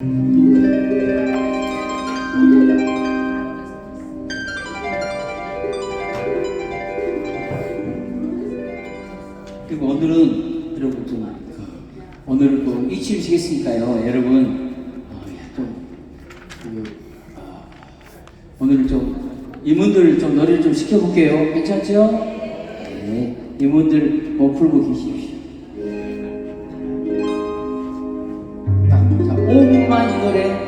그리고 오늘은 여러분 좀 그, 오늘은 또 이치우시겠으니까요. 여러분 어, 예, 또 그, 어, 오늘 좀 이문들 좀 노래를 좀 시켜볼게요. 괜찮죠? 네, 이문들 못 풀고 계십시오. করে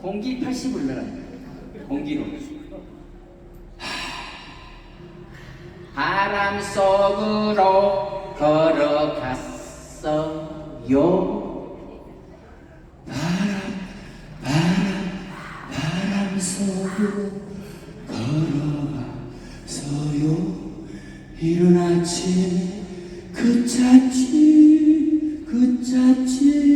공기 80을 넣어요. 공기로. 하, 바람 속으로 걸어갔어요. 바람, 바람, 바람 속으로 걸어갔어요. 이른 아침에 그쳤지, 그쳤지.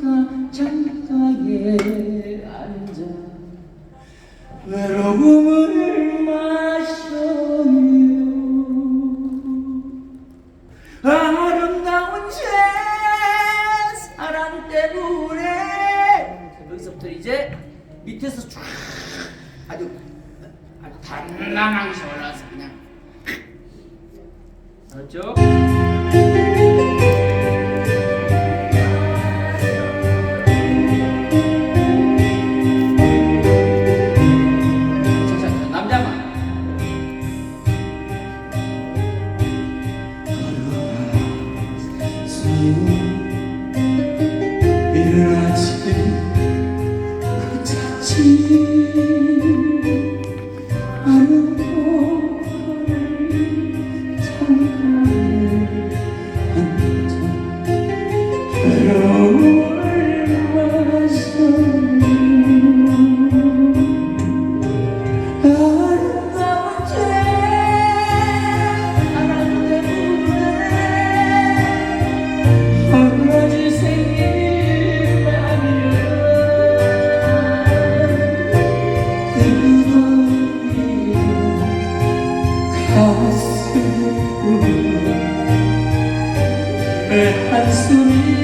창가 창가에 앉아. 외로움을 마셔요. 아름다운 제 사랑 때문에. 여기서부터 이제 밑에서 쫙 아주 아주 단단하게 올라와서 그냥. 알았죠? 아침에 그쳤지 하는 가슴이 내 한숨이